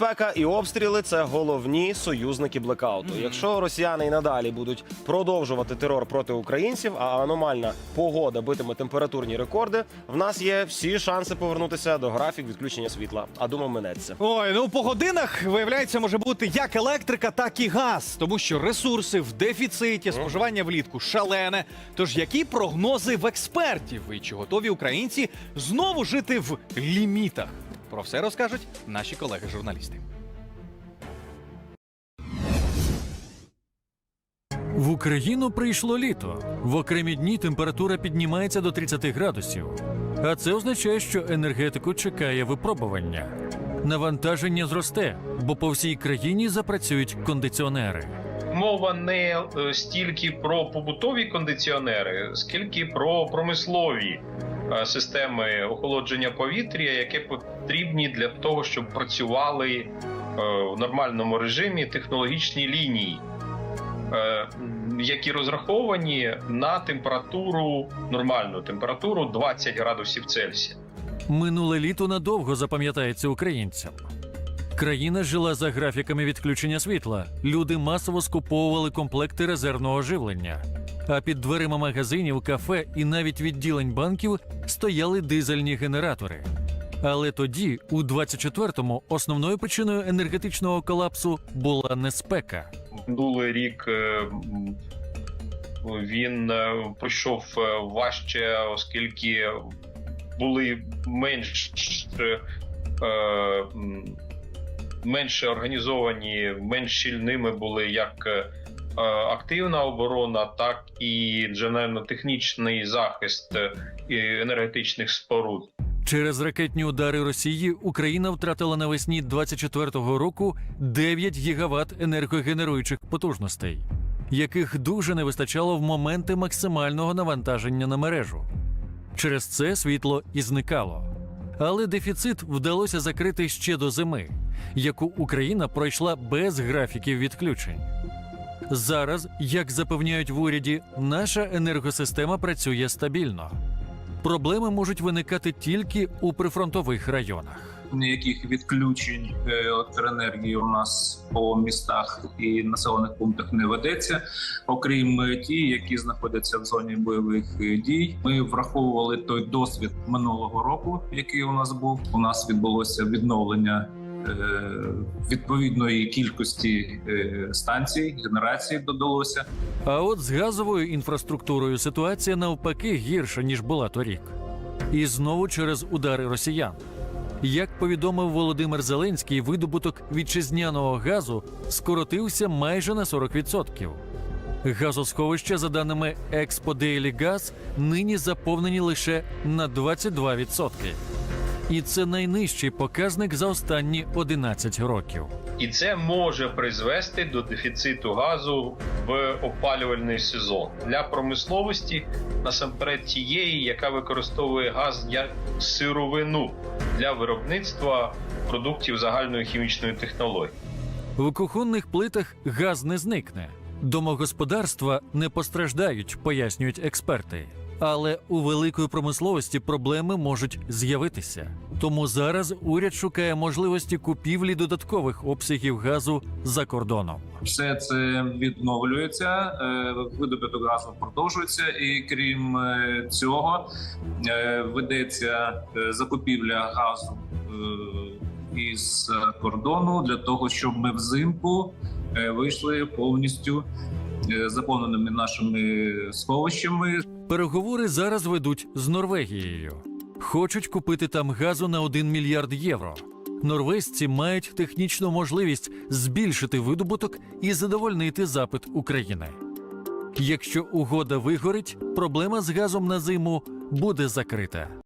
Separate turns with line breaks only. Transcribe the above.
Спека і обстріли це головні союзники блекауту. Якщо росіяни і надалі будуть продовжувати терор проти українців, а аномальна погода битиме температурні рекорди, в нас є всі шанси повернутися до графік відключення світла. А думав, минеться.
Ой, ну по годинах виявляється, може бути як електрика, так і газ, тому що ресурси в дефіциті, споживання влітку шалене. Тож які прогнози в експертів і чи готові українці знову жити в лімітах? Про все розкажуть наші колеги-журналісти.
В Україну прийшло літо. В окремі дні температура піднімається до 30 градусів. А це означає, що енергетику чекає випробування. Навантаження зросте, бо по всій країні запрацюють кондиціонери.
Мова не е, стільки про побутові кондиціонери, скільки про промислові системи охолодження повітря, які потрібні для того, щоб працювали е, в нормальному режимі технологічні лінії, е, які розраховані на температуру нормальну температуру 20 градусів Цельсія.
Минуле літо надовго запам'ятається українцям. Країна жила за графіками відключення світла. Люди масово скуповували комплекти резервного живлення. А під дверима магазинів, кафе і навіть відділень банків стояли дизельні генератори. Але тоді, у 24-му, основною причиною енергетичного колапсу була не спека.
минулий рік е, він е, пройшов е, важче, оскільки були менш менше організовані, менш щільними були як активна оборона, так і інженерно-технічний захист е, енергетичних споруд.
Через ракетні удари Росії Україна втратила навесні 24-го року 9 гігават енергогенеруючих потужностей, яких дуже не вистачало в моменти максимального навантаження на мережу. Через це світло і зникало. Але дефіцит вдалося закрити ще до зими, яку Україна пройшла без графіків відключень. Зараз, як запевняють в уряді, наша енергосистема працює стабільно. Проблеми можуть виникати тільки у прифронтових районах.
ніяких відключень електроенергії у нас по містах і населених пунктах не ведеться, окрім е, ті, які знаходяться в зоні бойових е, дій. Ми враховували той досвід минулого року, який у нас був. У нас відбулося відновлення. Е, Відповідної кількості е, станцій генерації додалося.
А от з газовою інфраструктурою ситуація навпаки гірша ніж була торік. І знову через удари росіян. Як повідомив Володимир Зеленський, видобуток вітчизняного газу скоротився майже на 40%. Газосховища, за даними Expo Daily Gas, нині заповнені лише на 22%. І це найнижчий показник за останні 11 років.
І це може призвести до дефіциту газу в опалювальний сезон для промисловості, насамперед тієї, яка використовує газ як сировину для виробництва продуктів загальної хімічної технології.
В кухонних плитах газ не зникне. Домогосподарства не постраждають, пояснюють експерти. Але у великої промисловості проблеми можуть з'явитися. Тому зараз уряд шукає можливості купівлі додаткових обсягів газу за кордоном.
Все це відновлюється, е, видобуток газу продовжується, і крім е, цього, е, ведеться закупівля газу із кордону для того, щоб ми взимку вийшли повністю заповненими нашими сховищами.
Переговори зараз ведуть з Норвегією. Хочуть купити там газу на 1 мільярд євро. Норвезці мають технічну можливість збільшити видобуток і задовольнити запит України. Якщо угода вигорить, проблема з газом на зиму буде закрита.